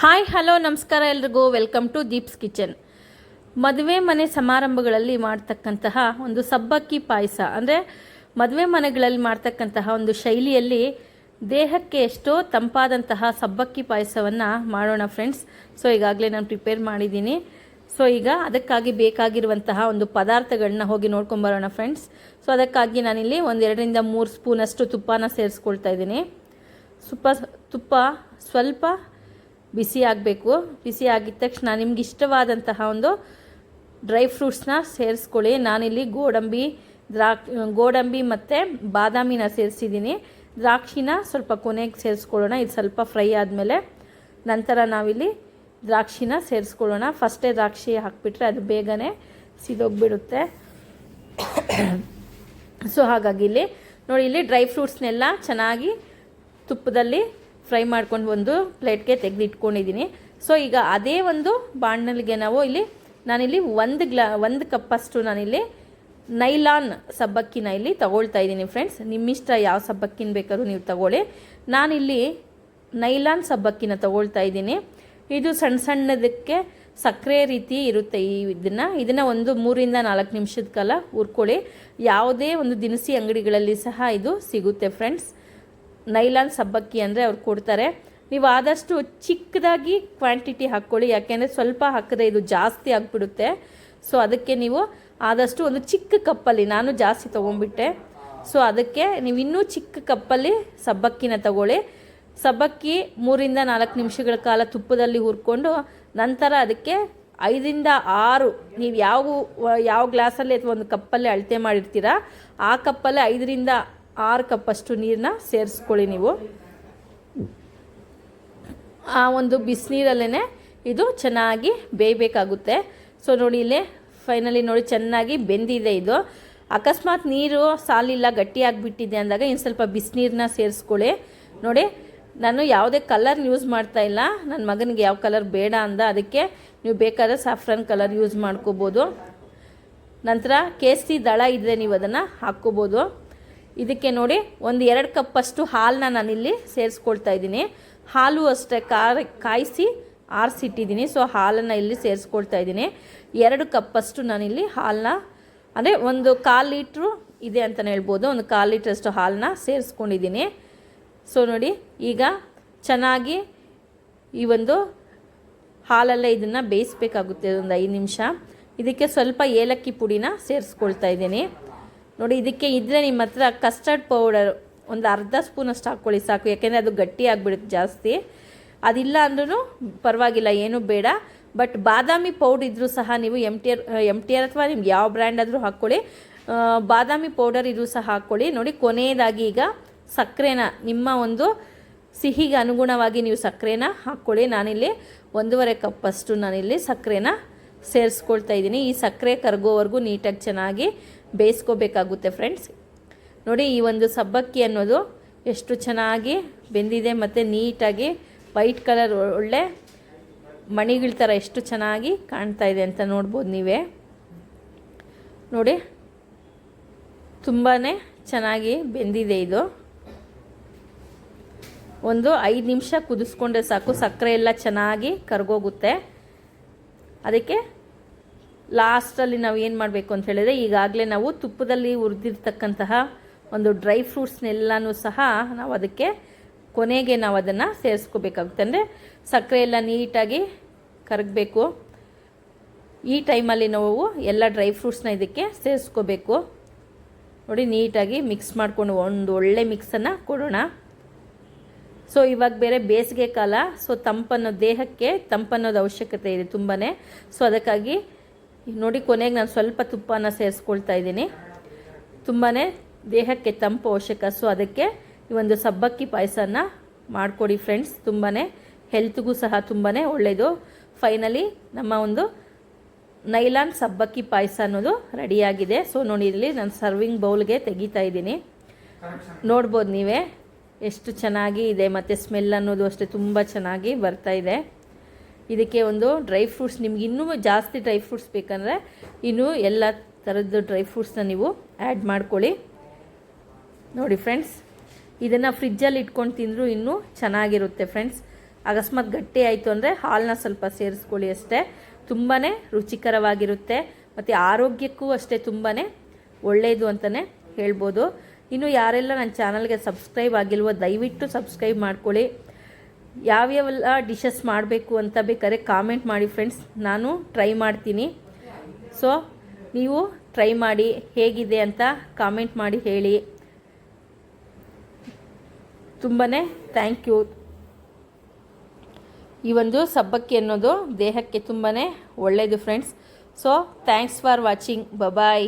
Hi, hello, ನಮಸ್ಕಾರ ಎಲ್ರಿಗೂ. Welcome to Deep's kitchen ಮದುವೆ ಮನೆ ಸಮಾರಂಭಗಳಲ್ಲಿ ಮಾಡ್ತಕ್ಕಂತಹ ಒಂದು ಸಬ್ಬಕ್ಕಿ ಪಾಯಸ, ಅಂದರೆ ಮದುವೆ ಮನೆಗಳಲ್ಲಿ ಮಾಡ್ತಕ್ಕಂತಹ ಒಂದು ಶೈಲಿಯಲ್ಲಿ ದೇಹಕ್ಕೆ ಎಷ್ಟೋ ತಂಪಾದಂತಹ ಸಬ್ಬಕ್ಕಿ ಪಾಯಸವನ್ನು ಮಾಡೋಣ ಫ್ರೆಂಡ್ಸ್ ಸೊ ಈಗಾಗಲೇ ನಾನು ಪ್ರಿಪೇರ್ ಮಾಡಿದ್ದೀನಿ. ಸೊ ಈಗ ಅದಕ್ಕಾಗಿ ಬೇಕಾಗಿರುವಂತಹ ಒಂದು ಪದಾರ್ಥಗಳನ್ನ ಹೋಗಿ ನೋಡ್ಕೊಂಬರೋಣ ಫ್ರೆಂಡ್ಸ್ ಸೊ ಅದಕ್ಕಾಗಿ ನಾನಿಲ್ಲಿ ಒಂದೆರಡರಿಂದ ಮೂರು ಸ್ಪೂನಷ್ಟು ತುಪ್ಪನ ಸೇರಿಸ್ಕೊಳ್ತಾ ಇದ್ದೀನಿ. ತುಪ್ಪ ತುಪ್ಪ ಸ್ವಲ್ಪ ಬಿಸಿ ಆಗಬೇಕು. ಬಿಸಿ ಆಗಿದ ತಕ್ಷಣ ನಿಮ್ಗೆ ಇಷ್ಟವಾದಂತಹ ಒಂದು ಡ್ರೈ ಫ್ರೂಟ್ಸ್ನ ಸೇರಿಸ್ಕೊಳ್ಳಿ. ನಾನಿಲ್ಲಿ ಗೋಡಂಬಿ ದ್ರಾಕ್ ಗೋಡಂಬಿ ಮತ್ತು ಬಾದಾಮಿನ ಸೇರಿಸಿದ್ದೀನಿ. ದ್ರಾಕ್ಷಿನ ಸ್ವಲ್ಪ ಕೊನೆಗೆ ಸೇರಿಸ್ಕೊಳ್ಳೋಣ. ಇದು ಸ್ವಲ್ಪ ಫ್ರೈ ಆದಮೇಲೆ ನಂತರ ನಾವಿಲ್ಲಿ ದ್ರಾಕ್ಷಿನ ಸೇರಿಸ್ಕೊಳ್ಳೋಣ. ಫಸ್ಟೇ ದ್ರಾಕ್ಷಿ ಹಾಕಿಬಿಟ್ರೆ ಅದು ಬೇಗನೆ ಸಿದೋಗ್ಬಿಡುತ್ತೆ. ಸೊ ಹಾಗಾಗಿ ಇಲ್ಲಿ ನೋಡಿ, ಇಲ್ಲಿ ಡ್ರೈ ಫ್ರೂಟ್ಸ್ನೆಲ್ಲ ಚೆನ್ನಾಗಿ ತುಪ್ಪದಲ್ಲಿ ಫ್ರೈ ಮಾಡ್ಕೊಂಡು ಒಂದು ಪ್ಲೇಟ್ಗೆ ತೆಗೆದಿಟ್ಕೊಂಡಿದ್ದೀನಿ. ಸೊ ಈಗ ಅದೇ ಒಂದು ಬಾಣಲಿಗೆ ನಾವು ಇಲ್ಲಿ, ನಾನಿಲ್ಲಿ ಒಂದು ಗ್ಲಾ, ಒಂದು ಕಪ್ಪಷ್ಟು ನಾನಿಲ್ಲಿ ನೈಲಾನ್ ಸಬ್ಬಕ್ಕಿನ ಇಲ್ಲಿ ತಗೊಳ್ತಾ ಇದ್ದೀನಿ ಫ್ರೆಂಡ್ಸ್ ನಿಮ್ಮಿಷ್ಟ ಯಾವ ಸಬ್ಬಕ್ಕಿನ ಬೇಕಾದ್ರೂ ನೀವು ತಗೊಳ್ಳಿ. ನಾನಿಲ್ಲಿ ನೈಲಾನ್ ಸಬ್ಬಕ್ಕಿನ ತಗೊಳ್ತಾ ಇದ್ದೀನಿ. ಇದು ಸಣ್ಣ ಸಣ್ಣದಕ್ಕೆ ಸಕ್ಕರೆ ರೀತಿ ಇರುತ್ತೆ ಈ ಇದನ್ನು. ಇದನ್ನು ಒಂದು ಮೂರಿಂದ ನಾಲ್ಕು ನಿಮಿಷದ ಕಾಲ ಹುರ್ಕೊಳ್ಳಿ. ಯಾವುದೇ ಒಂದು ದಿನಸಿ ಅಂಗಡಿಗಳಲ್ಲಿ ಸಹ ಇದು ಸಿಗುತ್ತೆ ಫ್ರೆಂಡ್ಸ್ ನೈಲಾನ್ ಸಬ್ಬಕ್ಕಿ ಅಂದರೆ ಅವ್ರು ಕೊಡ್ತಾರೆ. ನೀವು ಆದಷ್ಟು ಚಿಕ್ಕದಾಗಿ ಕ್ವಾಂಟಿಟಿ ಹಾಕ್ಕೊಳ್ಳಿ. ಯಾಕೆಂದರೆ ಸ್ವಲ್ಪ ಹಾಕಿದ್ರೆ ಇದು ಜಾಸ್ತಿ ಆಗಿಬಿಡುತ್ತೆ. ಸೊ ಅದಕ್ಕೆ ನೀವು ಆದಷ್ಟು ಒಂದು ಚಿಕ್ಕ ಕಪ್ಪಲ್ಲಿ, ನಾನು ಜಾಸ್ತಿ ತೊಗೊಂಡ್ಬಿಟ್ಟೆ. ಸೊ ಅದಕ್ಕೆ ನೀವು ಇನ್ನೂ ಚಿಕ್ಕ ಕಪ್ಪಲ್ಲಿ ಸಬ್ಬಕ್ಕಿನ ತಗೊಳ್ಳಿ. ಸಬ್ಬಕ್ಕಿ ಮೂರಿಂದ ನಾಲ್ಕು ನಿಮಿಷಗಳ ಕಾಲ ತುಪ್ಪದಲ್ಲಿ ಹುರ್ಕೊಂಡು ನಂತರ ಅದಕ್ಕೆ ಐದರಿಂದ ಆರು, ನೀವು ಯಾವ ಯಾವ ಗ್ಲಾಸಲ್ಲಿ ಅಥವಾ ಒಂದು ಕಪ್ಪಲ್ಲಿ ಅಳತೆ ಮಾಡಿರ್ತೀರ, ಆ ಕಪ್ಪಲ್ಲಿ ಐದರಿಂದ ಆರು ಕಪ್ಪಷ್ಟು ನೀರನ್ನ ಸೇರಿಸ್ಕೊಳ್ಳಿ ನೀವು. ಆ ಒಂದು ಬಿಸಿನೀರಲ್ಲೇ ಇದು ಚೆನ್ನಾಗಿ ಬೇಯಬೇಕಾಗುತ್ತೆ. ಸೊ ನೋಡಿ ಇಲ್ಲೇ ಫೈನಲಿ ನೋಡಿ ಚೆನ್ನಾಗಿ ಬೆಂದಿದೆ ಇದು. ಅಕಸ್ಮಾತ್ ನೀರು ಸಾಲಿಲ್ಲ ಗಟ್ಟಿಯಾಗಿಬಿಟ್ಟಿದೆ ಅಂದಾಗ ಇನ್ನು ಸ್ವಲ್ಪ ಬಿಸಿನೀರನ್ನ ಸೇರಿಸ್ಕೊಳ್ಳಿ. ನೋಡಿ, ನಾನು ಯಾವುದೇ ಕಲರ್ ಯೂಸ್ ಮಾಡ್ತಾ ಇಲ್ಲ. ನನ್ನ ಮಗನಿಗೆ ಯಾವ ಕಲರ್ ಬೇಡ ಅಂದ, ಅದಕ್ಕೆ ನೀವು ಬೇಕಾದ್ರೆ ಸಾಫ್ರನ್ ಕಲರ್ ಯೂಸ್ ಮಾಡ್ಕೋಬೋದು. ನಂತರ ಕೇಸರಿ ದಳ ಇದ್ದರೆ ನೀವು ಅದನ್ನು ಹಾಕ್ಕೋಬೋದು. ಇದಕ್ಕೆ ನೋಡಿ ಒಂದು ಎರಡು ಕಪ್ಪಷ್ಟು ಹಾಲನ್ನ ನಾನಿಲ್ಲಿ ಸೇರಿಸ್ಕೊಳ್ತಾ ಇದ್ದೀನಿ. ಹಾಲು ಅಷ್ಟೇ ಕಾರ ಕಾಯಿಸಿ ಆರಿಸಿಟ್ಟಿದ್ದೀನಿ. ಸೊ ಹಾಲನ್ನು ಇಲ್ಲಿ ಸೇರಿಸ್ಕೊಳ್ತಾ ಇದ್ದೀನಿ. ಎರಡು ಕಪ್ಪಷ್ಟು ನಾನಿಲ್ಲಿ ಹಾಲನ್ನ, ಅಂದರೆ ಒಂದು ಕಾಲು ಲೀಟ್ರು ಇದೆ ಅಂತಲೇ ಹೇಳ್ಬೋದು. ಒಂದು ಕಾಲು ಲೀಟ್ರಷ್ಟು ಹಾಲನ್ನ ಸೇರಿಸ್ಕೊಂಡಿದ್ದೀನಿ. ಸೊ ನೋಡಿ, ಈಗ ಚೆನ್ನಾಗಿ ಈ ಒಂದು ಹಾಲಲ್ಲೇ ಇದನ್ನು ಬೇಯಿಸ್ಬೇಕಾಗುತ್ತೆ ಒಂದು ಐದು ನಿಮಿಷ. ಇದಕ್ಕೆ ಸ್ವಲ್ಪ ಏಲಕ್ಕಿ ಪುಡಿನ ಸೇರಿಸ್ಕೊಳ್ತಾ ಇದ್ದೀನಿ. ನೋಡಿ, ಇದಕ್ಕೆ ಇದ್ದರೆ ನಿಮ್ಮ ಹತ್ರ ಕಸ್ಟರ್ಡ್ ಪೌಡರ್ ಒಂದು ಅರ್ಧ ಸ್ಪೂನಷ್ಟು ಹಾಕ್ಕೊಳ್ಳಿ ಸಾಕು. ಯಾಕೆಂದರೆ ಅದು ಗಟ್ಟಿ ಆಗಿಬಿಡುತ್ತೆ ಜಾಸ್ತಿ. ಅದಿಲ್ಲ ಅಂದ್ರೂ ಪರವಾಗಿಲ್ಲ, ಏನೂ ಬೇಡ. ಬಟ್ ಬಾದಾಮಿ ಪೌಡರ್ ಇದ್ದರೂ ಸಹ ನೀವು M T R M T R ಅಥವಾ ನಿಮ್ಗೆ ಯಾವ ಬ್ರ್ಯಾಂಡ್ ಆದರೂ ಹಾಕ್ಕೊಳ್ಳಿ. ಬಾದಾಮಿ ಪೌಡರ್ ಇದ್ದರೂ ಸಹ ಹಾಕ್ಕೊಳ್ಳಿ. ನೋಡಿ, ಕೊನೆಯದಾಗಿ ಈಗ ಸಕ್ಕರೆನ, ನಿಮ್ಮ ಒಂದು ಸಿಹಿಗೆ ಅನುಗುಣವಾಗಿ ನೀವು ಸಕ್ಕರೆನ ಹಾಕ್ಕೊಳ್ಳಿ. ನಾನಿಲ್ಲಿ ಒಂದೂವರೆ ಕಪ್ಪಷ್ಟು ನಾನಿಲ್ಲಿ ಸಕ್ಕರೆನ ಸೇರಿಸ್ಕೊಳ್ತಾ ಇದ್ದೀನಿ. ಈ ಸಕ್ಕರೆ ಕರಗೋವರೆಗೂ ನೀಟಾಗಿ ಚೆನ್ನಾಗಿ ಬೇಯಿಸ್ಕೋಬೇಕಾಗುತ್ತೆ ಫ್ರೆಂಡ್ಸ್. ನೋಡಿ, ಈ ಒಂದು ಸಬ್ಬಕ್ಕಿ ಅನ್ನೋದು ಎಷ್ಟು ಚೆನ್ನಾಗಿ ಬೆಂದಿದೆ ಮತ್ತು ನೀಟಾಗಿ ವೈಟ್ ಕಲರ್ ಒಳ್ಳೆ ಮಣಿಗಳ ಥರ ಎಷ್ಟು ಚೆನ್ನಾಗಿ ಕಾಣ್ತಾ ಇದೆ ಅಂತ ನೋಡ್ಬೋದು ನೀವೇ. ನೋಡಿ ತುಂಬಾ ಚೆನ್ನಾಗಿ ಬೆಂದಿದೆ ಇದು. ಒಂದು ಐದು ನಿಮಿಷ ಕುದಿಸ್ಕೊಂಡ್ರೆ ಸಾಕು. ಸಕ್ಕರೆ ಎಲ್ಲ ಚೆನ್ನಾಗಿ ಕರಗೋಗುತ್ತೆ. ಅದಕ್ಕೆ ಲಾಸ್ಟಲ್ಲಿ ನಾವು ಏನು ಮಾಡಬೇಕು ಅಂತ ಹೇಳಿದ್ರೆ ಈಗಾಗಲೇ ನಾವು ತುಪ್ಪದಲ್ಲಿ ಹುರಿದಿರ್ತಕ್ಕಂತಹ ಒಂದು ಡ್ರೈ ಫ್ರೂಟ್ಸ್ನೆಲ್ಲನೂ ಸಹ ನಾವು ಅದಕ್ಕೆ ಕೊನೆಗೆ ನಾವು ಅದನ್ನು ಸೇರಿಸ್ಕೋಬೇಕಾಗುತ್ತೆ. ಅಂದರೆ ಸಕ್ಕರೆ ಎಲ್ಲ ನೀಟಾಗಿ ಕರಗಬೇಕು. ಈ ಟೈಮಲ್ಲಿ ನಾವು ಎಲ್ಲ ಡ್ರೈ ಫ್ರೂಟ್ಸ್ನ ಇದಕ್ಕೆ ಸೇರಿಸ್ಕೋಬೇಕು. ನೋಡಿ, ನೀಟಾಗಿ ಮಿಕ್ಸ್ ಮಾಡಿಕೊಂಡು ಒಂದು ಒಳ್ಳೆ ಮಿಕ್ಸನ್ನು ಕೊಡೋಣ. ಸೊ ಇವಾಗ ಬೇರೆ ಬೇಸಿಗೆ ಕಾಲ. ಸೊ ತಂಪನ್ನೋ ದೇಹಕ್ಕೆ ತಂಪನ್ನೋದು ಅವಶ್ಯಕತೆ ಇದೆ ತುಂಬಾ ಸೊ ಅದಕ್ಕಾಗಿ ನೋಡಿ ಕೊನೆಗೆ ನಾನು ಸ್ವಲ್ಪ ತುಪ್ಪನ ಸೇರಿಸ್ಕೊಳ್ತಾ ಇದ್ದೀನಿ. ತುಂಬಾ ದೇಹಕ್ಕೆ ತಂಪು ಅವಶ್ಯಕ. ಸೊ ಅದಕ್ಕೆ ಈ ಒಂದು ಸಬ್ಬಕ್ಕಿ ಪಾಯಸನ ಮಾಡಿಕೊಡಿ ಫ್ರೆಂಡ್ಸ್ ತುಂಬಾ ಹೆಲ್ತ್ಗೂ ಸಹ ತುಂಬಾ ಒಳ್ಳೆಯದು ಫೈನಲಿ ನಮ್ಮ ಒಂದು ನೈಲಾನ್ ಸಬ್ಬಕ್ಕಿ ಪಾಯಸ ಅನ್ನೋದು ರೆಡಿಯಾಗಿದೆ ಸೊ ನೋಡಿ ಇಲ್ಲಿ ನಾನು ಸರ್ವಿಂಗ್ ಬೌಲ್ಗೆ ತೆಗಿತಾ ಇದ್ದೀನಿ. ನೋಡ್ಬೋದು ನೀವೇ. ಎಷ್ಟು ಚೆನ್ನಾಗಿ ಇದೆ, ಮತ್ತು ಸ್ಮೆಲ್ ಅನ್ನೋದು ಅಷ್ಟೇ ತುಂಬ ಚೆನ್ನಾಗಿ ಬರ್ತಾ ಇದೆ. ಇದಕ್ಕೆ ಒಂದು ಡ್ರೈ ಫ್ರೂಟ್ಸ್ ನಿಮ್ಗೆ ಇನ್ನೂ ಜಾಸ್ತಿ ಡ್ರೈ ಫ್ರೂಟ್ಸ್ ಬೇಕಂದರೆ ಇನ್ನೂ ಎಲ್ಲ ಥರದ್ದು ಡ್ರೈ ಫ್ರೂಟ್ಸ್ನ ನೀವು ಆ್ಯಡ್ ಮಾಡ್ಕೊಳ್ಳಿ. ನೋಡಿ ಫ್ರೆಂಡ್ಸ್ ಇದನ್ನು ಫ್ರಿಜ್ಜಲ್ಲಿ ಇಟ್ಕೊಂಡು ತಿಂದರೂ ಇನ್ನೂ ಚೆನ್ನಾಗಿರುತ್ತೆ ಫ್ರೆಂಡ್ಸ್ ಅಕಸ್ಮಾತ್ ಗಟ್ಟಿ ಆಯಿತು ಅಂದರೆ ಹಾಲನ್ನ ಸ್ವಲ್ಪ ಸೇರಿಸ್ಕೊಳ್ಳಿ ಅಷ್ಟೇ. ತುಂಬಾ ರುಚಿಕರವಾಗಿರುತ್ತೆ. ಮತ್ತು ಆರೋಗ್ಯಕ್ಕೂ ಅಷ್ಟೇ ತುಂಬಾ ಒಳ್ಳೆಯದು ಅಂತಲೇ ಹೇಳ್ಬೋದು. ಇನ್ನು ಯಾರೆಲ್ಲ ನನ್ನ ಚಾನಲ್ಗೆ ಸಬ್ಸ್ಕ್ರೈಬ್ ಆಗಿಲ್ವೋ, ದಯವಿಟ್ಟು ಸಬ್ಸ್ಕ್ರೈಬ್ ಮಾಡ್ಕೊಳ್ಳಿ. ಯಾವ್ಯಾವೆಲ್ಲ ಡಿಶಸ್ ಮಾಡಬೇಕು ಅಂತ ಬೇಕಾದ್ರೆ ಕಾಮೆಂಟ್ ಮಾಡಿ ಫ್ರೆಂಡ್ಸ್ ನಾನು ಟ್ರೈ ಮಾಡ್ತೀನಿ. ಸೊ ನೀವು ಟ್ರೈ ಮಾಡಿ ಹೇಗಿದೆ ಅಂತ ಕಾಮೆಂಟ್ ಮಾಡಿ ಹೇಳಿ. ತುಂಬಾ ಥ್ಯಾಂಕ್ ಯು ಈ ಒಂದು ಸಬ್ಬಕ್ಕಿ ಅನ್ನೋದು ದೇಹಕ್ಕೆ ತುಂಬಾ ಒಳ್ಳೆಯದು friends so thanks for watching bye bye